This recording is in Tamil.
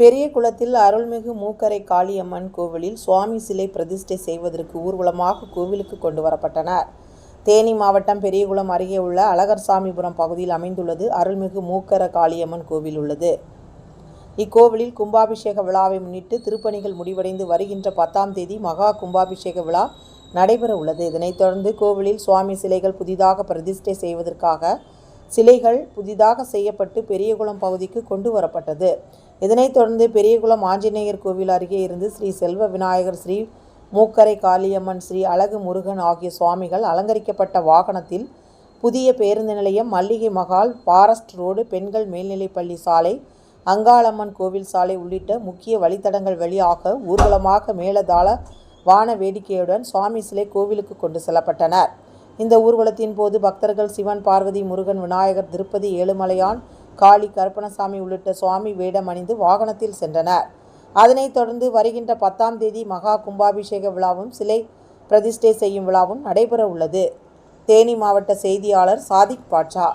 பெரிய குளத்தில் அருள்மிகு மூக்கரை காளியம்மன் கோவிலில் சுவாமி சிலை பிரதிஷ்டை செய்வதற்கு ஊர்வலமாக கோவிலுக்கு கொண்டு வரப்பட்டனர். தேனி மாவட்டம் பெரியகுளம் அருகே உள்ள அழகர்சாமிபுரம் பகுதியில் அமைந்துள்ளது அருள்மிகு மூக்கர காளியம்மன் கோவில் உள்ளது. இக்கோவிலில் கும்பாபிஷேக விழாவை முன்னிட்டு திருப்பணிகள் முடிவடைந்து வருகின்ற பத்தாம் தேதி மகா கும்பாபிஷேக விழா நடைபெற உள்ளது. இதனைத் தொடர்ந்து கோவிலில் சுவாமி சிலைகள் புதிதாக பிரதிஷ்டை செய்வதற்காக சிலைகள் புதிதாக செய்யப்பட்டு பெரியகுளம் பகுதிக்கு கொண்டு வரப்பட்டது. இதனைத் தொடர்ந்து பெரியகுளம் ஆஞ்சநேயர் கோவில் அருகே இருந்து ஸ்ரீ செல்வ விநாயகர் ஸ்ரீ மூக்கரை காளியம்மன் ஸ்ரீ அழகு முருகன் ஆகிய சுவாமிகள் அலங்கரிக்கப்பட்ட வாகனத்தில் புதிய பேருந்து நிலையம் மல்லிகை மகால் பாரஸ்ட் ரோடு பெண்கள் மேல்நிலைப்பள்ளி சாலை அங்காளம்மன் கோவில் சாலை உள்ளிட்ட முக்கிய வழித்தடங்கள் வழியாக ஊர்வலமாக மேலதாள வான வேடிக்கையுடன் சுவாமி சிலை கோவிலுக்கு கொண்டு செல்லப்பட்டனர். இந்த ஊர்வலத்தின் போது பக்தர்கள் சிவன் பார்வதி முருகன் விநாயகர் திருப்பதி ஏழுமலையான் காளி கருப்பணசாமி உள்ளிட்ட சுவாமி வேடம் அணிந்து வாகனத்தில் சென்றனர். அதனைத் தொடர்ந்து வருகின்ற பத்தாம் தேதி மகா கும்பாபிஷேக விழாவும் சிலை பிரதிஷ்டை செய்யும் விழாவும் நடைபெற உள்ளது தேனி மாவட்ட செய்தியாளர் சாதிக் பாட்சா